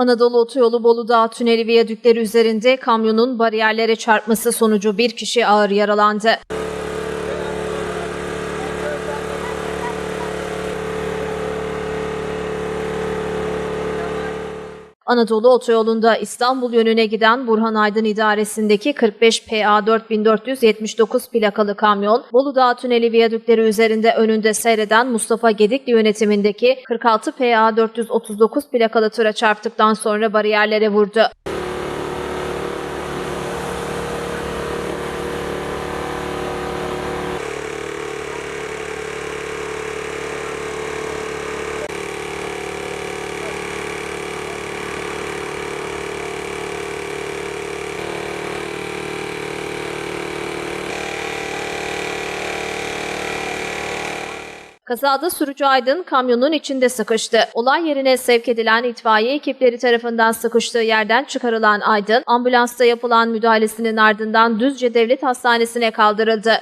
Anadolu Otoyolu Bolu Dağı tüneli viyadükleri üzerinde kamyonun bariyerlere çarpması sonucu bir kişi ağır yaralandı. Anadolu Otoyolu'nda İstanbul yönüne giden Burhan Aydın idaresindeki 45 PA 4479 plakalı kamyon, Bolu Dağı Tüneli viyadükleri üzerinde önünde seyreden Mustafa Gedikli yönetimindeki 46 PA 439 plakalı tıra çarptıktan sonra bariyerlere vurdu. Kazada sürücü Aydın kamyonun içinde sıkıştı. Olay yerine sevk edilen itfaiye ekipleri tarafından sıkıştığı yerden çıkarılan Aydın, ambulansta yapılan müdahalesinin ardından Düzce Devlet Hastanesi'ne kaldırıldı.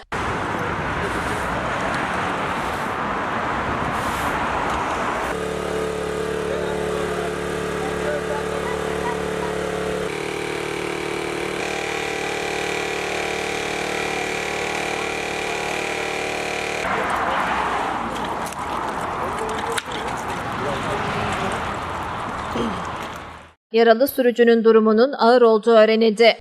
Yaralı sürücünün durumunun ağır olduğu öğrenildi.